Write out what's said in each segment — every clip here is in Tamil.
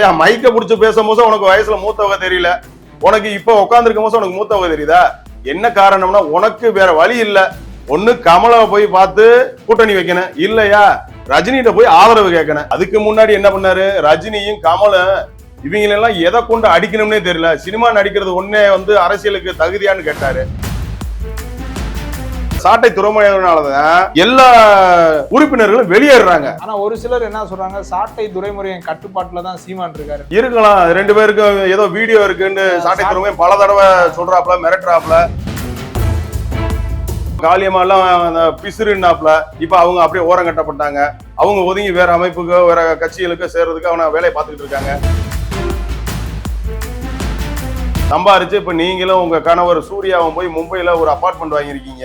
ஏயா மைக்க புடிச்சு பேசும்போது உனக்கு வயசுல மூத்தவங்க தெரியல. உனக்கு இப்ப உட்காந்துருக்கும் போது உனக்கு மூத்தவங்க தெரியுதா? என்ன காரணம்னா உனக்கு வேற வழி இல்ல. ஒண்ணு கமலை போய் பார்த்து கூட்டணி வைக்கணும். இல்லையா? ரஜினிகிட்ட போய் ஆதரவு கேட்கணும். அதுக்கு முன்னாடி என்ன பண்ணாரு? ரஜினியும் கமலும் இவங்களெல்லாம் எதை கொண்டு அடிக்கணும்னே தெரியல. சினிமா நடிக்கிறது ஒன்னே வந்து அரசியலுக்கு தகுதியான்னு கேட்டாரு. சாட்டை துறைமுறையினாலதான் எல்லா உறுப்பினர்களும் வெளியேறாங்க ஆனா ஒரு சிலர் என்ன சொல்றாங்க? சாட்டை துறைமுறையின் கட்டுப்பாட்டுல தான் சீமான் இருக்காரு. இருக்கலாம். ரெண்டு பேருக்கும் ஏதோ வீடியோ இருக்குன்னு சாட்டை துறைமுறை பல தடவை சொல்றாப்ல மிரட்டுறாப்ல காளியம்மா எல்லாம் அந்த பிசுறுனாப்ல இப்ப அவங்க அப்படியே ஓரம் கட்டப்பட்டாங்க. அவங்க ஒதுங்கி வேற அமைப்புக்கோ வேற கட்சிகளுக்கோ சேர்றதுக்கு அவன வேலையை பார்த்துக்கிட்டு இருக்காங்க. சம்பாரிச்சு இப்ப நீங்களும் உங்க கணவர் சூர்யாவும் போய் மும்பைல ஒரு அபார்ட்மெண்ட் வாங்கியிருக்கீங்க.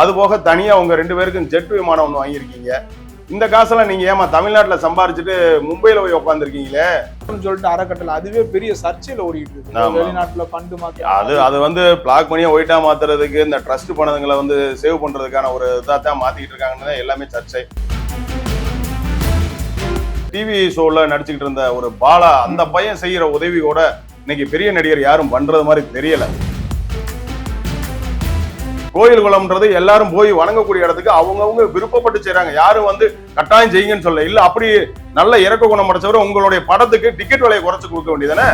அது போக தனியா உங்க ரெண்டு பேருக்கும் ஜெட் விமானம் ஒன்று வாங்கியிருக்கீங்க. இந்த காசெல்லாம் நீங்க ஏமா தமிழ்நாட்டுல சம்பாரிச்சுட்டு மும்பையில போய் உட்காந்துருக்கீங்களே சொல்லிட்டு அறக்கட்டளை அதுவே பெரிய சர்ச்சையில ஓடிட்டு இருக்கு. வெளிநாட்டுல ஃபண்டு மாத்தி அது அது வந்து பிளாக் பண்ணியா ஒயிட்டா மாத்துறதுக்கு இந்த ட்ரஸ்ட் பணங்களை வந்து சேவ் பண்றதுக்கான ஒரு இதா தான் மாத்திக்கிட்டு இருக்காங்கன்னு தான் எல்லாமே சர்ச்சை. டிவி ஷோல நடிச்சுக்கிட்டு இருந்த ஒரு பாலா அந்த பையன் செய்யற உதவியோட இன்னைக்கு பெரிய நடிகர் யாரும் பண்றது மாதிரி தெரியல. கோயில் குளம்ன்றது எல்லாரும் போய் வணங்கக்கூடிய இடத்துக்கு அவங்கவங்க விருப்பப்பட்டு செய்றாங்க. யாரும் வந்து கட்டாயம் செய்யுங்கன்னு சொல்ல இல்ல அப்படி நல்ல இறக்க குணம் படைச்சவரை உங்களுடைய படத்துக்கு டிக்கெட் விலையை குறைச்சு கொடுக்க வேண்டியதானே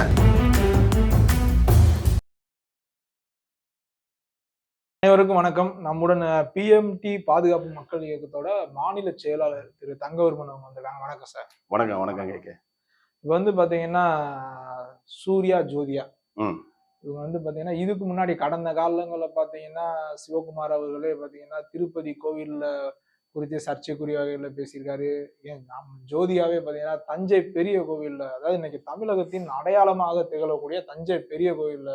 அனைவருக்கும் வணக்கம். நம்முடன் பிஎம்டி பாதுகாப்பு மக்கள் இயக்கத்தோட மாநில செயலாளர் திரு தங்கவர்மன் அவங்க வந்திருக்காங்க. வணக்கம் சார். வணக்கம் வணக்கம் கேட்க இப்போ வந்து பாத்தீங்கன்னா சூர்யா ஜோதியா. ம். இவங்க வந்து பாத்தீங்கன்னா இதுக்கு முன்னாடி கடந்த காலங்களில் பாத்தீங்கன்னா சிவகுமார் அவர்களே பாத்தீங்கன்னா திருப்பதி கோவில்ல குறித்து சர்ச்சைக்குரிய வகையில் பேசியிருக்காரு. ஏன் நாம் ஜோதியாவே பாத்தீங்கன்னா தஞ்சை பெரிய கோவில்ல அதாவது இன்னைக்கு தமிழகத்தின் அடையாளமாக திகழக்கூடிய தஞ்சை பெரிய கோவில்ல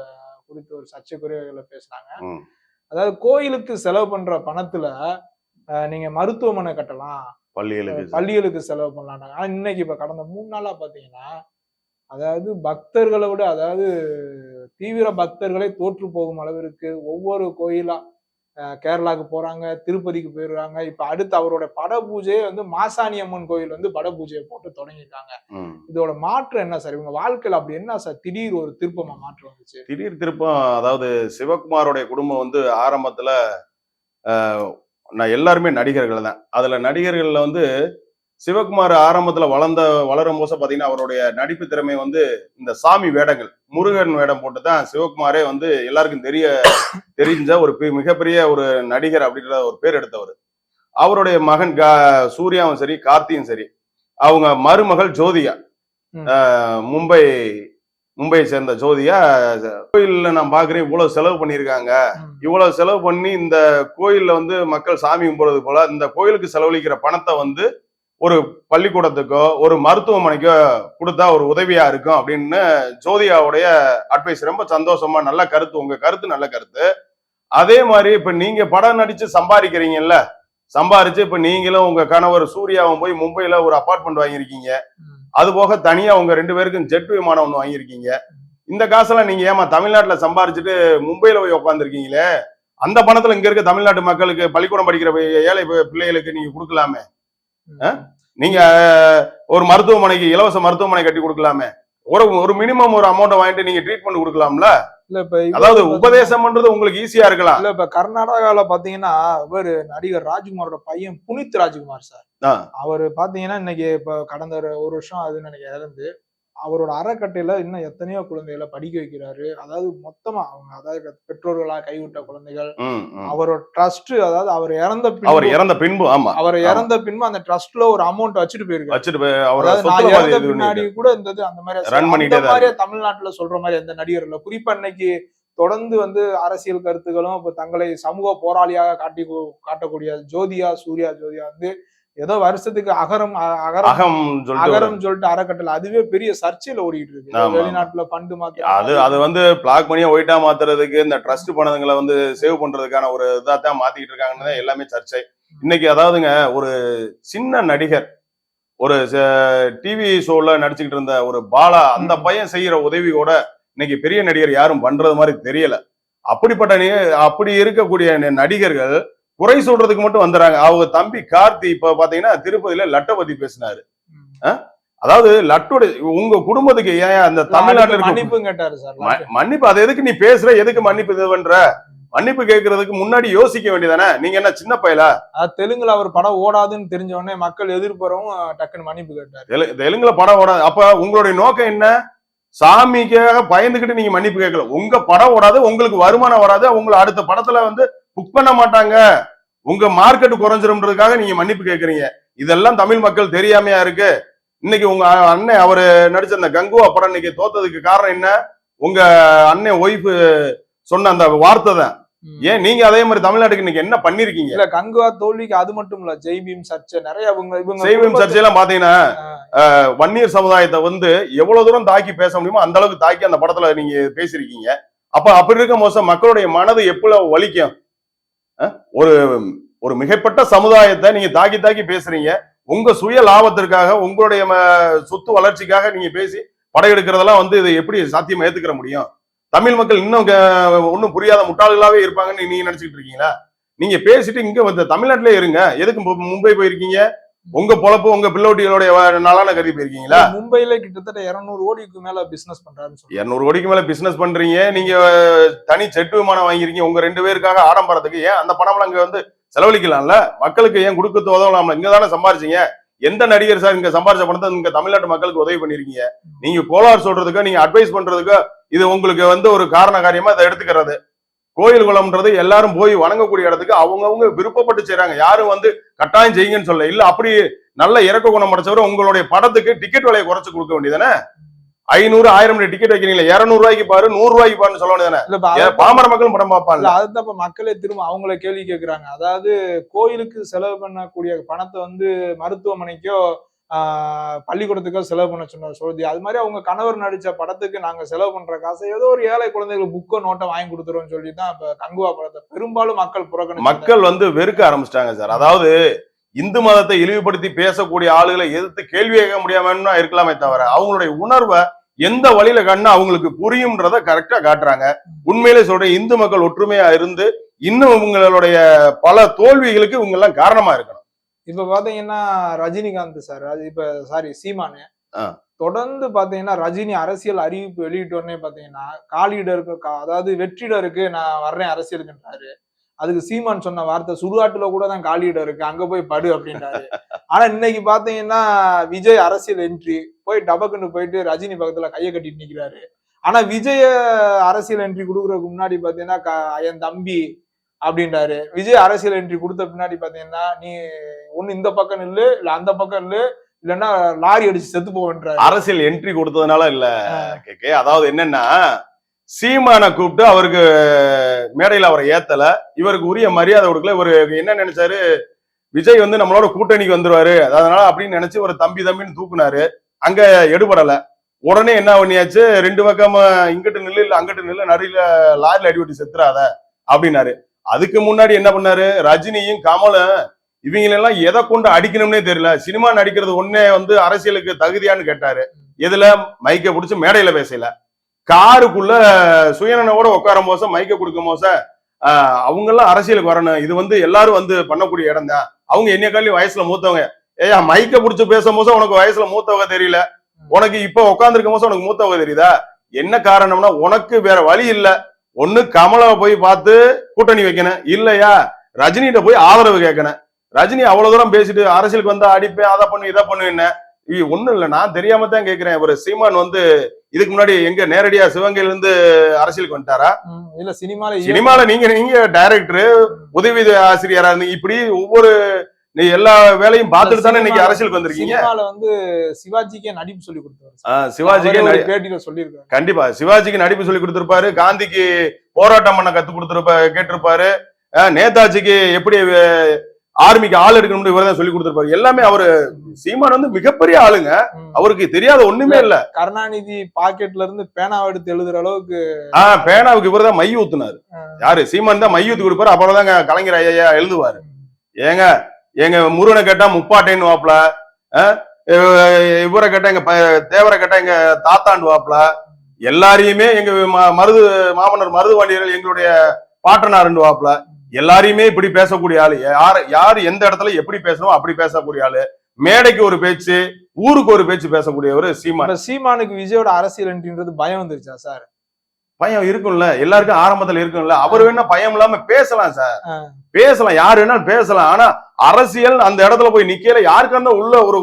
குறித்து ஒரு சர்ச்சைக்குரிய வகையில் பேசுனாங்க. அதாவது கோயிலுக்கு செலவு பண்ற பணத்துல நீங்க மருத்துவமனை கட்டலாம். பள்ளிகளுக்கு பள்ளிகளுக்கு செலவு பண்ணலாம்னாங்க. ஆனா இன்னைக்கு இப்ப கடந்த மூணு நாளா பாத்தீங்கன்னா அதாவது பக்தர்களை விட அதாவது தீவிர பக்தர்களே தோற்று போகும் அளவிற்கு ஒவ்வொரு கோயிலா அஹ், கேரளாக்கு போறாங்க திருப்பதிக்கு போயிடுறாங்க. இப்ப அடுத்து அவரோட பட பூஜையே வந்து மாசாணி அம்மன் கோயில் வந்து பட பூஜையை போட்டு தொடங்கிட்டாங்க. இதோட மாற்றம் என்ன சார்? இவங்க வாழ்க்கையில அப்படி என்ன சார்? திடீர் ஒரு திருப்பமா மாற்றம் வந்துச்சு? திடீர் திருப்பம் அதாவது சிவகுமாரோடைய குடும்பம் வந்து ஆரம்பத்துல நான் எல்லாருமே நடிகர்கள் தான். அதுல நடிகர்கள்ல வந்து சிவகுமார் ஆரம்பத்துல வளர்ந்த வளரும் போது பாத்தீங்கன்னா அவருடைய நடிப்பு திறமை வந்து இந்த சாமி வேடங்கள் முருகன் வேடம் போட்டு தான் சிவகுமாரே வந்து எல்லாருக்கும் தெரிய தெரிஞ்ச ஒரு மிகப்பெரிய ஒரு நடிகர் அப்படின்ற ஒரு பேர் எடுத்தவர். அவருடைய மகன் கா- சூர்யாவும் சரி கார்த்தியும் சரி அவங்க மருமகள் ஜோதியா மும்பை மும்பையை சேர்ந்த ஜோதியா கோயில்ல நான் பாக்குறேன் இவ்வளவு செலவு பண்ணியிருக்காங்க. இவ்வளவு செலவு பண்ணி இந்த கோயில்ல வந்து மக்கள் சாமி கும்பிடுறது போல இந்த கோயிலுக்கு செலவழிக்கிற பணத்தை வந்து ஒரு பள்ளிக்கூடத்துக்கோ ஒரு மருத்துவமனைக்கோ கொடுத்தா ஒரு உதவியா இருக்கும் அப்படின்னு ஜோதியாவுடைய அட்வைஸ் ரொம்ப சந்தோஷமா நல்ல கருத்து. உங்க கருத்து நல்ல கருத்து. அதே மாதிரி இப்ப நீங்க படம் நடிச்சு சம்பாதிக்கிறீங்கல்ல? சம்பாரிச்சு இப்ப நீங்களும் உங்க கணவர் சூர்யாவும் போய் மும்பைல ஒரு அபார்ட்மெண்ட் வாங்கியிருக்கீங்க. அது போக தனியா உங்க ரெண்டு பேருக்கும் ஜெட் விமானம் ஒன்று வாங்கியிருக்கீங்க. இந்த காசெல்லாம் நீங்க ஏமா தமிழ்நாட்டுல சம்பாரிச்சுட்டு மும்பையில போய் உட்காந்துருக்கீங்களே அந்த பணத்துல இங்க இருக்க தமிழ்நாட்டு மக்களுக்கு பள்ளிக்கூடம் படிக்கிற ஏழை பிள்ளைகளுக்கு நீங்க கொடுக்கலாமே? நீங்க ஒரு மருத்துவமனைக்கு இலவச மருத்துவமனை கட்டி கொடுக்கலாமே. ஒரு ஒரு மினிமம் ஒரு அமௌண்ட் வாங்கிட்டு நீங்க ட்ரீட்மெண்ட் கொடுக்கலாம்ல? இல்ல இப்ப அதாவது வந்து- உபதேசம் பண்றது உங்களுக்கு ஈஸியா இருக்கலாம். இல்ல இப்ப கர்நாடகால பாத்தீங்கன்னா இவர் நடிகர் ராஜ்குமாரோட பையன் புனித் ராஜ்குமார் சார். அவர் பாத்தீங்கன்னா இன்னைக்கு இப்ப கடந்த ஒரு ஒரு வருஷம் அது நினைக்க இறந்து அவரோட அறக்கட்டையில இன்னும் எத்தனையோ குழந்தைகளை படிக்க வைக்கிறாரு அதாவது மொத்தமா அவங்க அதாவது பெற்றோர்களா கைவிட்ட குழந்தைகள். அவரோட ட்ரஸ்ட் அதாவது அவர் இறந்த அவர் இறந்த பின்பு ஆமா அவர். இறந்த பின்பு அந்த ட்ரஸ்ட்ல ஒரு அமௌண்ட் வச்சுட்டு போயிருக்காரு வச்சுட்டு நான் இறந்த பின்னாடி. கூட இந்த இது அந்த மாதிரி தமிழ்நாட்டுல சொல்ற மாதிரி எந்த நடிகர் இல்ல குறிப்பா இன்னைக்கு தொடர்ந்து வந்து அரசியல் கருத்துக்களும் இப்ப தங்களை சமூக போராளியாக காட்டி காட்டக்கூடிய ஜோதியா சூர்யா ஜோதியா வந்து ஏதோ வருஷத்துக்கு அகரம் அகரம் அகம் அகரம் சொல்லிட்டு அறக்கட்டளை. அதுவே பெரிய சர்ச்சையில ஓடிட்டு இருக்கு. வெளிநாட்டுல ஃபண்டு மாத்தி அது அது வந்து பிளாக் பண்ணியா ஒயிட்டா மாத்துறதுக்கு இந்த ட்ரஸ்ட் பணங்களை வந்து சேவ் பண்றதுக்கான ஒரு இதா தான் மாத்திக்கிட்டு இருக்காங்கன்னு எல்லாமே சர்ச்சை. இன்னைக்கு அதாவதுங்க ஒரு சின்ன நடிகர் ஒரு டிவி ஷோல நடிச்சுக்கிட்டு இருந்த ஒரு பாலா அந்த. பையன் செய்யற உதவியோட இன்னைக்கு பெரிய நடிகர் யாரும் பண்றது மாதிரி தெரியல. அப்படிப்பட்ட அப்படி இருக்கக்கூடிய நடிகர்கள் குறை சொல்றதுக்கு மட்டும் வந்துடுறாங்க அவங்க தம்பி கார்த்தி இப்ப பாத்தீங்கன்னா திருப்பதியில லட்டபதி பேசினாரு. அதாவது லட்டுடைய உங்க குடும்பத்துக்கு ஏன் அந்த தமிழ்நாட்டுல மன்னிப்பும் கேட்டாரு சார் மன்னிப்பு அது எதுக்கு நீ பேசுற? எதுக்கு மன்னிப்பு இது பண்ற? மன்னிப்பு கேட்கறதுக்கு முன்னாடி யோசிக்க வேண்டியதானே? நீங்க என்ன சின்ன பயலா? தெலுங்குல அவர் படம் ஓடாதுன்னு தெரிஞ்ச உடனே மக்கள் எதிர்ப்புறவும் டக்குன்னு மன்னிப்பு கேட்டாரு. தெலு- தெலுங்குல படம் ஓடாது. அப்ப உங்களுடைய நோக்கம் என்ன? சாமிக்காக பயந்துகிட்டு நீங்க மன்னிப்பு கேட்கல உங்க படம் ஓடாது உங்களுக்கு வருமானம் வராது உங்களை அடுத்த படத்துல வந்து புக் பண்ண மாட்டாங்க. உங்க மார்க்கெட் குறைஞ்சிரும்ன்றதுக்காக நீங்க மன்னிப்பு கேக்குறீங்க. இதெல்லாம் தமிழ் மக்கள் தெரியாமையா இருக்கு. இன்னைக்கு உங்க அண்ணன் அவரு நடிச்ச அந்த கங்குவா படம் இன்னைக்கு தோத்ததுக்கு காரணம் என்ன? உங்க அண்ணன் ஒய்ஃப் சொன்ன அந்த வார்த்தை தான். ஏன் நீங்க அதே மாதிரி தமிழ்நாட்டுக்கு இன்னைக்கு என்ன பண்ணிருக்கீங்க? இல்ல கங்குவா தோல்விக்கு அது மட்டும் இல்ல ஜெய் பீம் சர்ச்சை நிறைய இவங்க இவங்க செய்வம் குடும்பத்தை- சர்ச்சையெல்லாம் பாத்தீங்கன்னா வன்னியர் சமுதாயத்தை வந்து எவ்வளவு தூரம் தாக்கி பேச முடியுமோ அந்த அளவுக்கு தாக்கி அந்த படத்துல நீங்க பேசியிருக்கீங்க அப்ப அப்படி இருக்கும் போது மக்களுடைய மனது எப்பளவு வலிக்கும்? ஒரு ஒரு மிகப்பட்ட சமுதாயத்தை நீங்க தாக்கி தாக்கி பேசுறீங்க. உங்க சுய லாபத்திற்காக உங்களுடைய சொத்து வளர்ச்சிக்காக நீங்க பேசி படையெடுக்கிறதெல்லாம் வந்து இதை எப்படி சாத்தியம் ஏத்துக்கிற முடியும்? தமிழ் மக்கள் இன்னும் ஒன்றும் புரியாத முட்டாள்களாவே இருப்பாங்கன்னு நீங்க நினைச்சுக்கிட்டு இருக்கீங்களா? நீங்க பேசிட்டு இங்க வந்து தமிழ்நாட்டிலே இருங்க. எதுக்கு மும்பை போயிருக்கீங்க? உங்க பொழப்பு உங்க பிள்ளோட்டிகளுடைய வ- நலான கருதி போயிருக்கீங்களா? மும்பைல கிட்டத்தட்ட 200 கோடிக்கு மேல பிசினஸ் பண்றாருன்னு இருநூறு கோடிக்கு மேல பிசினஸ் பண்றீங்க. நீங்க தனி செட்டு விமானம் வாங்கிருக்கீங்க உங்க ரெண்டு பேருக்காக ஆடம்பரத்துக்கு ஏன் அந்த பணம் அங்க வந்து செலவழிக்கலாம்ல? மக்களுக்கு ஏன் கொடுக்கறது உதவலாம்ல இங்க தானே சம்பாரிச்சீங்க? எந்த நடிகர் சார் இங்க சம்பாரிச்ச பணத்தை இங்க தமிழ்நாட்டு மக்களுக்கு உதவி பண்ணிருக்கீங்க நீங்க கோளாறு சொல்றதுக்கோ நீங்க அட்வைஸ் பண்றதுக்கோ இது உங்களுக்கு வந்து ஒரு காரண காரியமா அதை எடுத்துக்கிறது. கோயில் குளம்ன்றது எல்லாரும் போய் வணங்கக்கூடிய இடத்துக்கு அவங்கவங்க விருப்பப்பட்டு செய்றாங்க. யாரும் வந்து கட்டாயம் செய்யுங்கன்னு சொல்ல இல்ல அப்படி நல்ல இறக்க குணம் படைச்சவரை உங்களுடைய படத்துக்கு டிக்கெட் விலையை குறைச்சு கொடுக்க வேண்டியதானே ஐநூறு ஆயிரம் டிக்கெட் வைக்கிறீங்களா இருநூறு ரூபாய்க்கு பாரு நூறு ரூபாய்க்கு பாருன்னு சொல்ல வேண்டியதானே பாமர மக்களும் படம் பார்ப்பான்ல அதுதான் இப்ப மக்களே திரும்ப அவங்கள கேள்வி கேக்குறாங்க. அதாவது கோயிலுக்கு செலவு பண்ணக்கூடிய பணத்தை வந்து மருத்துவமனைக்கோ பள்ளிக்கூடத்துக்கோ செலவு பண்ண சொன்னார் சோதி அது மாதிரி அவங்க கணவர் நடிச்ச படத்துக்கு நாங்க செலவு பண்ற காசை ஏதோ ஒரு ஏழை குழந்தைகளுக்கு புக்கோ நோட்டை வாங்கி கொடுத்துருவோம்னு சொல்லி தான் இப்போ கங்குவா படத்தை பெரும்பாலும் மக்கள் புறக்கணி மக்கள் வந்து வெறுக்க ஆரம்பிச்சிட்டாங்க சார். அதாவது இந்து மதத்தை இழிவுபடுத்தி பேசக்கூடிய ஆளுகளை எதிர்த்து கேள்வி கேட்க முடியாமன்னா இருக்கலாமே தவிர அவங்களுடைய உணர்வை எந்த வழியில கண்ணா அவங்களுக்கு புரியும்ன்றத கரெக்டா காட்டுறாங்க. உண்மையிலே சொல்றேன் இந்து மக்கள் ஒற்றுமையா இருந்து இன்னும் இவங்களுடைய பல தோல்விகளுக்கு இவங்க எல்லாம் காரணமா இருக்கணும். இப்ப பாத்தீங்கன்னா ரஜினிகாந்த் சார் இப்ப சாரி சீமானு. தொடர்ந்து பாத்தீங்கன்னா ரஜினி அரசியல் அறிவிப்பு வெளியிட்ட உடனே பாத்தீங்கன்னா காலிடருக்கு அதாவது வெற்றிடருக்கு நான் வர்றேன் அரசியலுக்குன்றாரு. அதுக்கு சீமான் சொன்ன வார்த்தை சுடுகாட்டுல கூட தான் காலியிடம் இருக்கு அங்க போய் படு அப்படின்றாரு. ஆனா இன்னைக்கு பாத்தீங்கன்னா விஜய் அரசியல் என்ட்ரி போய் டபக்குன்னு போயிட்டு ரஜினி பக்கத்துல கையை கட்டிட்டு நிக்கிறாரு. ஆனா விஜய அரசியல் என்ட்ரி கொடுக்கறதுக்கு முன்னாடி பாத்தீங்கன்னா என் தம்பி அப்படின்றாரு. விஜய் அரசியல் என்ட்ரி கொடுத்த பின்னாடி பாத்தீங்கன்னா நீ ஒண்ணு இந்த பக்கம் நில்லு இல்ல அந்த பக்கம் நில்லு இல்லன்னா லாரி அடிச்சு செத்து போவேன்றாரு. அரசியல் என்ட்ரி கொடுத்ததுனால இல்ல கேக்கே அதாவது என்னன்னா சீமானை கூப்பிட்டு அவருக்கு மேடையில அவரை ஏத்தல. இவருக்கு உரிய மரியாதை கொடுக்கல. இவரு என்ன நினைச்சாரு? விஜய் வந்து நம்மளோட கூட்டணிக்கு வந்துருவாரு. அதனால அப்படின்னு நினைச்சு ஒரு தம்பி தம்பின்னு தூக்குனாரு. அங்க எடுபடல. உடனே என்ன பண்ணியாச்சு? ரெண்டு பக்கமா இங்கிட்டு நில்லு இல்ல அங்கிட்டு நில்லு நடுல லாரில அடிபட்டு செத்துறாத அப்படின்னாரு. அதுக்கு முன்னாடி என்ன பண்ணாரு? ரஜினியும் கமலும் இவங்களெல்லாம் எதை கொண்டு அடிக்கணும்னே தெரியல. சினிமா நடிக்கிறது ஒன்னே வந்து அரசியலுக்கு தகுதியான்னு கேட்டாரு. இதுல மைக்க பிடிச்சி மேடையில பேசல காருக்குள்ள சுயநனோட உட்கார போச மைக்க கொடுக்க போச அவங்க எல்லாம் அரசியலுக்கு வரணும். இது வந்து எல்லாரும் வந்து பண்ணக்கூடிய இடம் தான். அவங்க என்ன காலி வயசுல மூத்தவங்க. ஏயா மைக்க பிடிச்சி பேசும் போது உனக்கு வயசுல மூத்தவங்க தெரியல. உனக்கு இப்ப உட்காந்துருக்கும் போது உனக்கு மூத்தவங்க தெரியுதா? என்ன காரணம்னா உனக்கு வேற வழி இல்லை. ஒண்ணு கமலை போய் பார்த்து கூட்டணி வைக்கணும். இல்லையா? ரஜினிகிட்ட போய் ஆதரவு கேட்கணும். ரஜினி அவ்வளவு தூரம் பேசிட்டு அரசியலுக்கு வந்தா அடிப்பேன் அதை பண்ணு இதை பண்ணு என்ன? இது ஒண்ணும் இல்ல. நான் தெரியாம தான் கேக்குறேன் ஒரு சீமான் வந்து இதுக்கு முன்னாடி எங்க நேரடியா சிவகையில இருந்து அரசியலுக்கு வந்துட்டாரா? இல்ல சினிமால சினிமால நீங்க நீங்க டைரக்டர் உதவி ஆசிரியரா இருந்து இப்படி ஒவ்வொரு நீ எல்லா வேலையும் பார்த்துட்டு தானே இன்னைக்கு அரசியலுக்கு வந்திருக்கீங்க? வந்து சிவாஜிக்கே நடிப்பு சொல்லி கொடுத்தாரு சிவாஜிக்கு பேட்டியில சொல்லியிருக்காரு. கண்டிப்பா. சிவாஜிக்கு நடிப்பு சொல்லி கொடுத்திருப்பாரு. காந்திக்கு போராட்டம் பண்ண கத்து கொடுத்திருப்பா கேட்டிருப்பாரு. நேதாஜிக்கு எப்படி ஆர்மிக்கு ஆள் எடுக்கணும்னு இவர் தான் சொல்லி கொடுத்திருப்பாரு. எல்லாமே அவரு சீமான் வந்து மிகப்பெரிய ஆளுங்க. அவருக்கு தெரியாத ஒண்ணுமே இல்ல கருணாநிதி பாக்கெட்ல இருந்து பேனாவை எடுத்து எழுதுற அளவுக்கு ஆஹ் பேனாவுக்கு இவர் தான் மை ஊத்துனாரு. யாரு? சீமான் தான் மை ஊத்தி கொடுப்பாரு. அப்புறம் தாங்க கலைஞர் ஐயா எழுதுவாரு. ஏங்க எங்க முருகனை கேட்டா முப்பாட்டைன்னு வாப்ல இவரை கேட்டா எங்க தேவரை கேட்டா எங்க தாத்தாண்டு வாப்ல எல்லாரையுமே எங்க மருது மாமன்னர் மருது வாண்டியர்கள் எங்களுடைய பாட்டனாருண்டு வாப்ல எல்லாரையுமே இப்படி பேசக்கூடிய ஆளு. யார் யார் எந்த இடத்துல எப்படி பேசணும் அப்படி பேசக்கூடிய ஆளு. மேடைக்கு ஒரு பேச்சு ஊருக்கு ஒரு பேச்சு பேசக்கூடியவர் சீமான். சீமானுக்கு விஜயோட அரசியல் என்றது பயம் வந்துருச்சா சார்? பயம் இருக்கும்ல எல்லாருக்கும் ஆரம்பத்துல இருக்கும்ல. அவர் வேணா பயம் இல்லாம பேசலாம் சார். பேசலாம் யாரு வேணாலும் பேசலாம். ஆனா அரசியல் அந்த இடத்துல போய் நிக்கல யாருக்கா இருந்தா உள்ள ஒரு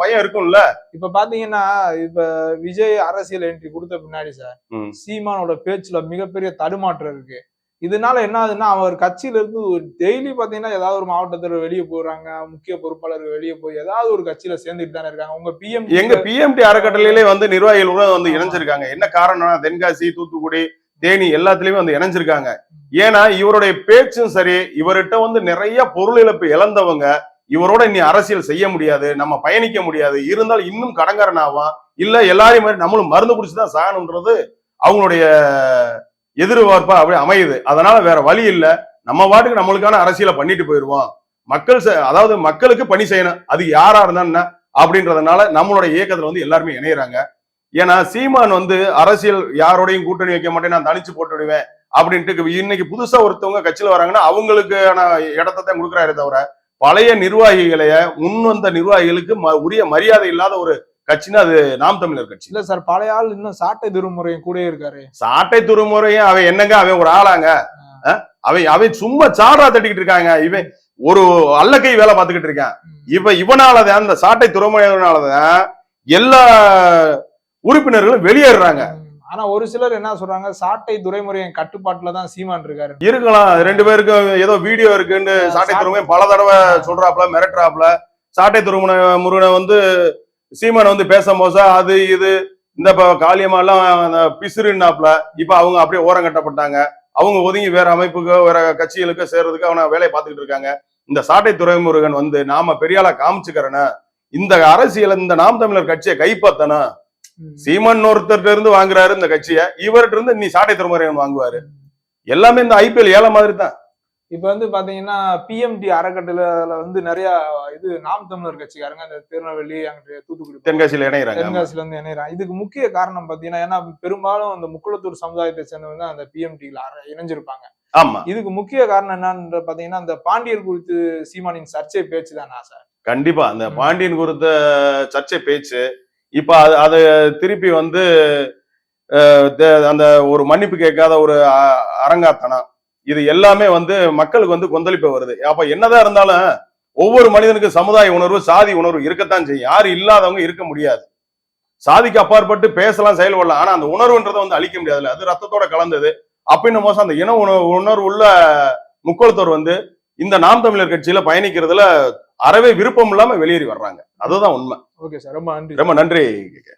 பயம் இருக்கும்ல? இப்ப பாத்தீங்கன்னா இப்ப விஜய் அரசியல் என்ட்ரி கொடுத்த பின்னாடி சார். சீமானோட பேச்சுல மிகப்பெரிய தடுமாற்றம் இருக்கு. இதனால என்ன ஆகுதுன்னா அவர் கட்சியில இருந்து டெய்லி பாத்தீங்கன்னா ஏதாவது ஒரு மாவட்டத்துல வெளியே போறாங்க முக்கிய பொறுப்பாளர்கள் வெளியே போய் ஏதாவது ஒரு கட்சியில சேர்ந்துட்டு தானே இருக்காங்க. உங்க பிஎம் எங்க பிஎம்டி அறக்கட்டளையிலே வந்து நிர்வாகிகள் கூட வந்து இணைஞ்சிருக்காங்க. என்ன காரணம்னா தென்காசி தூத்துக்குடி தேனி எல்லாத்துலயுமே வந்து இணைஞ்சிருக்காங்க. ஏன்னா இவருடைய பேச்சும் சரி இவர்கிட்ட வந்து நிறைய பொருள் இழப்பு இழந்தவங்க இவரோட இனி அரசியல் செய்ய முடியாது நம்ம பயணிக்க முடியாது. இருந்தால் இன்னும் கடங்காரன் ஆவான். இல்ல எல்லாரையும் மாதிரி நம்மளும் மருந்து குடிச்சுதான் சாகணுன்றது அவங்களுடைய எதிர்பார்ப்பா அப்படியே அமையுது. அதனால வேற வழி இல்ல. நம்ம பாட்டுக்கு நம்மளுக்கான அரசியலை பண்ணிட்டு போயிடுவோம் மக்கள் செ- அதாவது மக்களுக்கு பணி செய்யணும். அது யாரா இருந்தா என்ன அப்படின்றதுனால நம்மளுடைய இயக்கத்துல வந்து எல்லாருமே இணையறாங்க. ஏன்னா சீமான் வந்து அரசியல் யாரோடையும் கூட்டணி வைக்க மாட்டேன் நான் தனிச்சு போட்டு விடுவேன் அப்படின்ட்டு இன்னைக்கு புதுசா ஒருத்தவங்க கட்சியில வராங்கன்னா அவங்களுக்கான இடத்த தான் கொடுக்குறாரு தவிர பழைய நிர்வாகிகளைய முன் வந்த நிர்வாகிகளுக்கு ம- உரிய மரியாதை இல்லாத ஒரு கட்சின்னா அது நாம் தமிழர் கட்சி. இல்ல சார் பழைய ஆள் இன்னும் சாட்டை திருமுறையும் கூட இருக்காரு. சாட்டை துருமுறையும் அவன் என்னங்க? அவன் ஒரு ஆளாங்க? அவன் அவன் சும்மா சாடா தட்டிக்கிட்டு இருக்காங்க. இவன் ஒரு அல்லக்கை வேலை பார்த்துக்கிட்டு இருக்கான். இவ இவனாலதான் அந்த சாட்டை துறைமுகனாலதான் எல்லா உறுப்பினர்களும் வெளியேறுறாங்க. ம். ஆனா ஒரு சிலர் என்ன சொல்றாங்க? சாட்டை துரைமுறையின் கட்டுப்பாட்டுல தான் சீமான் இருக்காரு. இருக்கலாம். ரெண்டு பேருக்கும் ஏதோ வீடியோ இருக்குன்னு சாட்டை துருமுகம் பல தடவை சொல்றாப்ல மிரட்டுறாப்ல சாட்டை துருமுன முருகனை வந்து சீமான் வந்து பேசும்போது அது இது இந்த காளியம்மா எல்லாம் அந்த பிசுறுன்னாப்ல இப்ப அவங்க அப்படியே ஓரம் கட்டப்பட்டாங்க. அவங்க ஒதுங்கி வேற அமைப்புக்கோ வேற கட்சிகளுக்கோ சேர்றதுக்கு அவன வேலையை பார்த்துக்கிட்டு இருக்காங்க. இந்த சாட்டை துரைமுருகன் வந்து நாம பெரியாளா காமிச்சுக்கிறன இந்த அரசியல் இந்த நாம் தமிழர் கட்சியை ம். சீமான் ஒருத்தர்ட்ட இருந்து வாங்குறாரு இந்த கட்சியை இவர்கிட்ட இருந்து நீ சாட்டை துறைமுருகன் வாங்குவாரு. எல்லாமே இந்த ஐபிஎல் ஏல மாதிரி தான் இப்ப வந்து பாத்தீங்கன்னா பிஎம்டி அறக்கட்டளைல வந்து நிறைய இது நாம் தமிழர் கட்சிக்காரங்க அந்த திருநெல்வேலி அங்கிட்டு தூத்துக்குடி தென்காசியில இணையறாங்க. தென்காசில இருந்து இணையறாங்க. இதுக்கு முக்கிய காரணம் பாத்தீங்கன்னா ஏன்னா பெரும்பாலும் அந்த முக்குளத்தூர் சமுதாயத்தை சேர்ந்தவங்க அந்த பிஎம்டில இணைஞ்சிருப்பாங்க. ஆமா. இதுக்கு முக்கிய காரணம் என்னன்னு பாத்தீங்கன்னா அந்த பாண்டியர் குறித்து சீமானின் சர்ச்சை பேச்சு தானா சார்? கண்டிப்பா. அந்த. பாண்டியன் குறித்த சர்ச்சை பேச்சு இப்ப அது அது திருப்பி வந்து அந்த ஒரு மன்னிப்பு கேட்காத ஒரு அரங்காத்தனம் இது எல்லாமே வந்து மக்களுக்கு வந்து கொந்தளிப்பு வருது. அப்ப என்னதான் இருந்தாலும் ஒவ்வொரு மனிதனுக்கு சமுதாய உணர்வு சாதி உணர்வு இருக்கத்தான் செய்யும். யாரு இல்லாதவங்க இருக்க முடியாது. சாதிக்கு அப்பாற்பட்டு பேசலாம் செயல்படலாம் ஆனா அந்த உணர்வுன்றதை வந்து அழிக்க முடியாதுல்ல. அது ரத்தத்தோட கலந்தது. அப்படின்னு மோசம். அந்த இன உணர்வு உணர்வு உள்ள முக்கோளத்தோர் வந்து இந்த நாம் தமிழர் கட்சியில பயணிக்கிறதுல அறவே விருப்பம் இல்லாம வெளியேறி வர்றாங்க. அதுதான் உண்மை. Okay sir. ரொம்ப நன்றி. ரொம்ப நன்றி